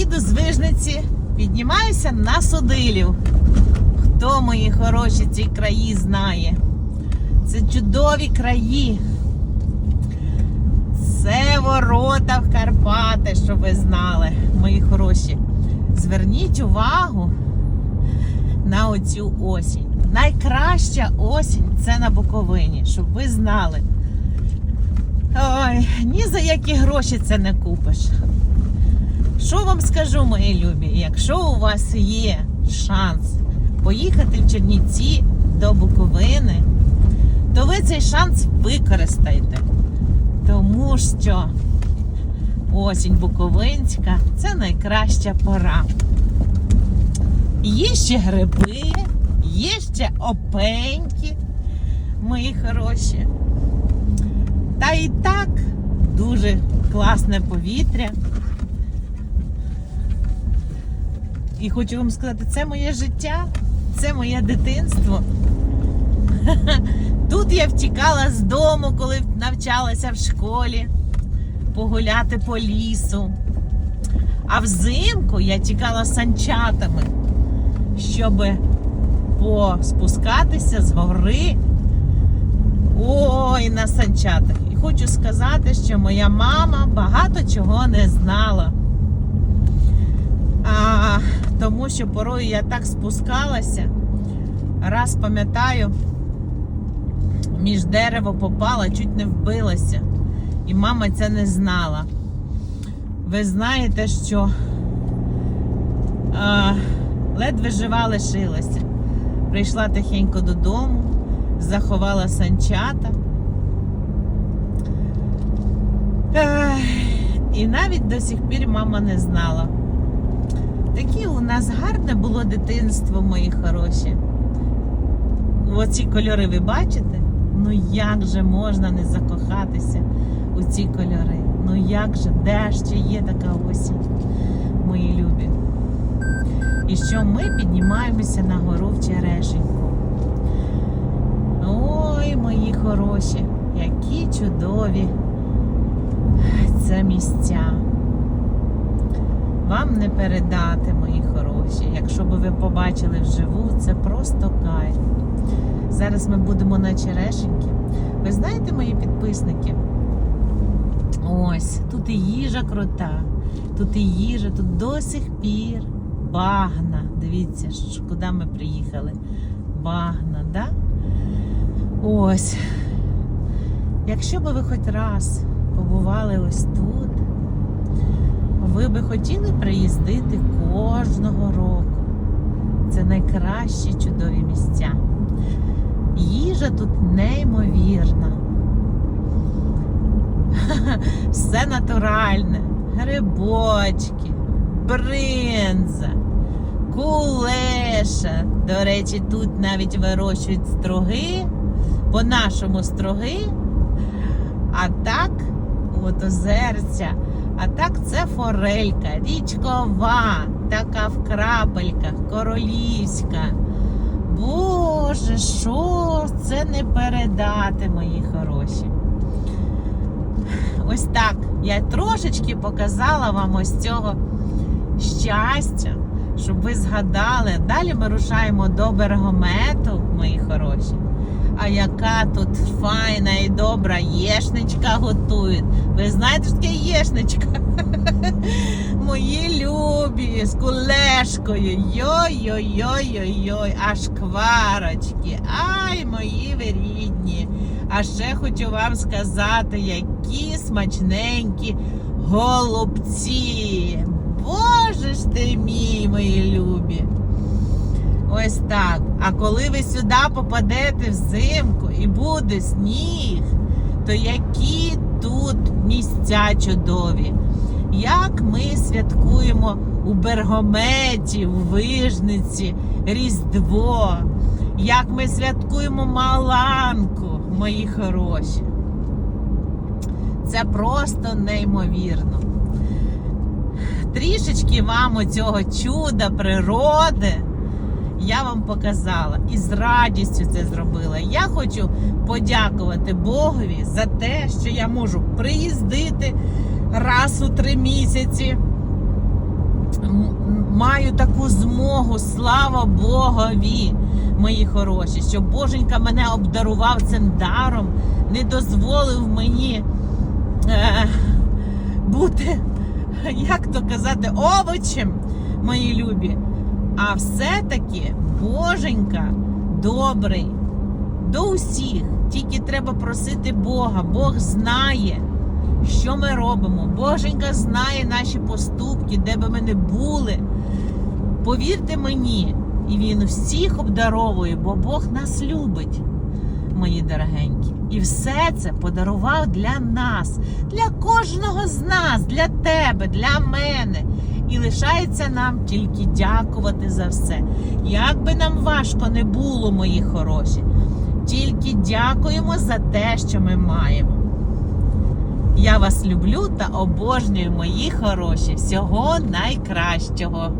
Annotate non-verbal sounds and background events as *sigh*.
їду з Вижниці, піднімаюся на Судилів. Хто мої хороші ці краї знає? Це чудові краї. Це ворота в Карпати, щоб ви знали, мої хороші. Зверніть увагу на оцю осінь. Найкраща осінь це на Буковині, щоб ви знали. Ой, ні за які гроші це не купиш. Що вам скажу, мої любі? Якщо у вас є шанс поїхати в Чернівці до Буковини, то ви цей шанс використайте. Тому що осінь Буковинська це найкраща пора. Є ще гриби, є ще опеньки, мої хороші. Та і так дуже класне повітря. І хочу вам сказати, це моє життя, це моє дитинство. *laughs* Тут я втікала з дому, коли навчалася в школі, погуляти по лісу. А взимку я тікала санчатами, щоб поспускатися з гори. Ой, на санчатах. І хочу сказати, що моя мама багато чого не знала. А, тому що порою я так спускалася. Раз пам'ятаю, між дерево попала, чуть не вбилася. І мама це не знала. Ви знаєте, що а, ледве жива лишилася. Прийшла тихенько додому, заховала санчата. Ех, І навіть до сих пір мама не знала. Таке у нас гарне було дитинство, мої хороші. Оці кольори ви бачите? Ну як же можна не закохатися у ці кольори? Ну як же, де ще є така осінь, мої любі? І що ми піднімаємося на гору в Черешеньку. Ой, мої хороші, які чудові це місця. Вам не передати, мої хороші. Якщо б ви побачили вживу, це просто кайф. Зараз ми будемо на черешеньки. Ви знаєте, мої підписники? Ось, тут і їжа крута, тут і їжа, тут до сих пір багна. Дивіться, куди ми приїхали. Багна, да? Ось. Якщо б ви хоч раз побували ось тут, ви би хотіли приїздити кожного року. Це найкращі чудові місця. Їжа тут неймовірна. *laughs* Все натуральне. Грибочки, бринза, кулеша. До речі, тут навіть вирощують строги, по-нашому строги. А так, от озерця. А так це форелька, річкова, така в крапельках, королівська. Боже, що це не передати, мої хороші. Ось так. Я трошечки показала вам ось цього щастя, щоб ви згадали. Далі ми рушаємо до берегомету, мої хороші. А яка тут файна і добра єшничка готують. Ви знаєте, що таке єшничка? *laughs* Мої любі з кулешкою. Йой-йой-йой-йой-йой, аж кварочки. Ай, мої ви рідні. А ще хочу вам сказати, які смачненькі голубці. Боже ж ти мій, мої любі. Ось так. А коли ви сюди попадете взимку і буде сніг, то які тут місця чудові. Як ми святкуємо у Бергометі, у Вижниці, Різдво, як ми святкуємо Маланку, мої хороші. Це просто неймовірно. Трішечки вам оцього чуда природи я вам показала і з радістю це зробила. Я хочу подякувати Богові за те, що я можу приїздити раз у три місяці маю таку змогу, слава Богові, мої хороші, що Боженька мене обдарував цим даром, не дозволив мені е, бути, як то казати, овочем, мої любі. А все-таки Боженька добрий до усіх. Тільки треба просити Бога. Бог знає, що ми робимо. Боженька знає наші поступки, де би ми не були. Повірте мені, і Він всіх обдаровує, бо Бог нас любить, мої дорогенькі. І все це подарував для нас, для кожного з нас, для тебе, для мене. І лишається нам тільки дякувати за все. Як би нам важко не було, мої хороші, тільки дякуємо за те, що ми маємо. Я вас люблю та обожнюю, мої хороші. Всього найкращого.